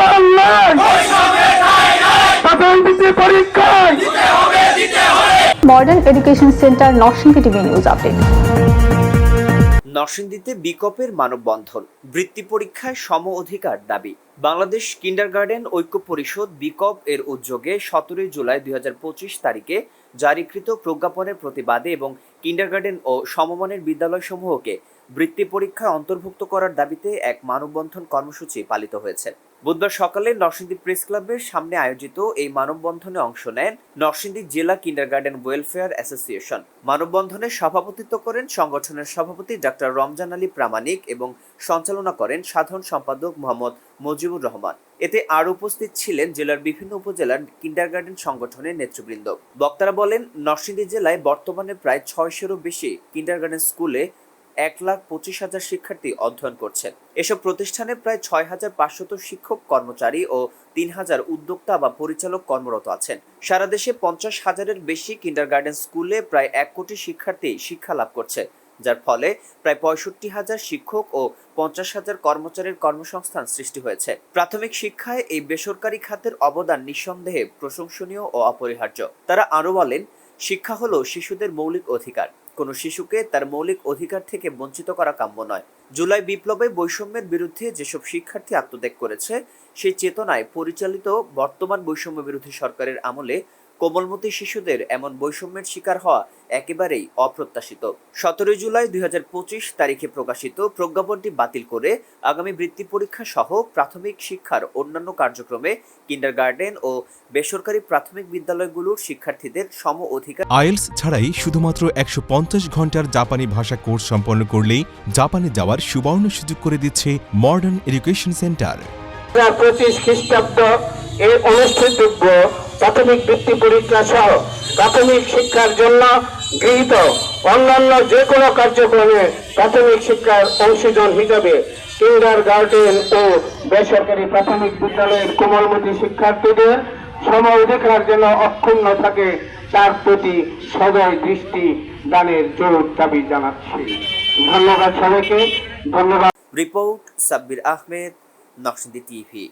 বাংলায় পরীক্ষায়। Modern education centre Narsingdi TV news update. নরসিংদীতে বিকপের মানববন্ধন বৃত্তি পরীক্ষায় সম অধিকার দাবি। বাংলাদেশ কিন্ডারগার্ডেন ঐক্য পরিষদ বিকপ এর উদ্যোগে সতেরোই জুলাই দুই হাজার পঁচিশ তারিখে জারিকৃত প্রজ্ঞাপনের প্রতিবাদে এবং কিন্ডারগার্ডেন ও সমমানের বিদ্যালয়সমূহকে বৃত্তি পরীক্ষায় অন্তর্ভুক্ত করার দাবিতে এক মানববন্ধন কর্মসূচি পালিত হয়েছে। বুধবার সকালে নরসিংদী প্রেস ক্লাবের সামনে আয়োজিত এই মানববন্ধনে অংশ নেন নরসিংদী জেলা কিন্ডারগার্ডেন ওয়েলফেয়ার অ্যাসোসিয়েশন। মানববন্ধনে সভাপতিত্ব করেন সংগঠনের সভাপতি ডাক্তার রমজান আলী প্রামাণিক এবং সঞ্চালনা করেন সাধারণ সম্পাদক মোহাম্মদ মজিবুর রহমান। এতে আর উপস্থিত ছিলেন জেলার বিভিন্ন উপজেলার কিন্ডারগার্ডেন সংগঠনের নেতৃবৃন্দ। বক্তারা বলেন, নরসিংদী জেলায় বর্তমানে প্রায় ছয়শেরও বেশি কিন্ডারগার্ডেন স্কুলে এক লাখ পঁচিশ হাজার শিক্ষার্থী অধ্যয়ন করছে এসব প্রতিষ্ঠানে প্রায় ছয় হাজার পাঁচশত শিক্ষক, কর্মচারী ও তিন হাজার উদ্যোক্তা বা পরিচালক কর্মরত আছেন। সারা দেশে পঞ্চাশ হাজারের বেশি কিন্ডারগার্ডেন স্কুলে প্রায় এক কোটি শিক্ষার্থী শিক্ষা লাভ করছে, যার ফলে প্রায় পঁয়ষট্টি হাজার শিক্ষক ও পঞ্চাশ হাজার কর্মচারীর কর্মসংস্থান সৃষ্টি হয়েছে। প্রাথমিক শিক্ষায় এই বেসরকারি খাতের অবদান নিঃসন্দেহে প্রশংসনীয় ও অপরিহার্য। তারা আরও বলেন, শিক্ষা হলো শিশুদের মৌলিক অধিকার। কোনো শিশুকে তার মৌলিক অধিকার থেকে বঞ্চিত করা কাম্য নয়। জুলাই বিপ্লবে বৈষম্যের বিরুদ্ধে যেসব শিক্ষার্থী আত্মত্যাগ করেছে, সেই চেতনায় পরিচালিত বর্তমান বৈষম্য বিরোধী সরকারের আমলে কোমলমতি শিশুদের এমন বৈষম্যের শিকার হওয়া একেবারেই অপ্রত্যাশিত। সতেরোই জুলাই দুই তারিখে প্রকাশিত প্রজ্ঞাপনটি বাতিল করে আগামী বৃত্তি পরীক্ষা সহ প্রাথমিক শিক্ষার অন্যান্য কার্যক্রমে কিন্ডারগার্ডেন ও বেসরকারি প্রাথমিক বিদ্যালয়গুলোর শিক্ষার্থীদের সম অধিকার আইএলস ছাড়াই শুধুমাত্র একশো পঞ্চাশ ঘণ্টার জাপানি ভাষা কোর্স সম্পন্ন করলেই জাপানে যাওয়ার সুবর্ণ সুযোগ করে দিচ্ছে মডার্ন এডুকেশন সেন্টার। হাজার পঁচিশ খ্রিস্টাব্দ এ অনুষ্ঠিতব্য প্রাথমিক বৃত্তি পরীক্ষা সহ প্রাথমিক শিক্ষার জন্য গৃহীত অন্যান্য যে কোনো কার্যক্রমে প্রাথমিক শিক্ষার অংশীজন হিসাবে কিন্ডার গার্ডেন ও বেসরকারি প্রাথমিক বিদ্যালয়ের কোমলমতি শিক্ষার্থীদের সম অধিকার যেন অক্ষুণ্ণ থাকে, তার প্রতি সদয় দৃষ্টি দানের জোর দাবি জানাচ্ছি। ধন্যবাদ সবাইকে, ধন্যবাদ। Report Sabbir Ahmed, নকশিন্দি TV.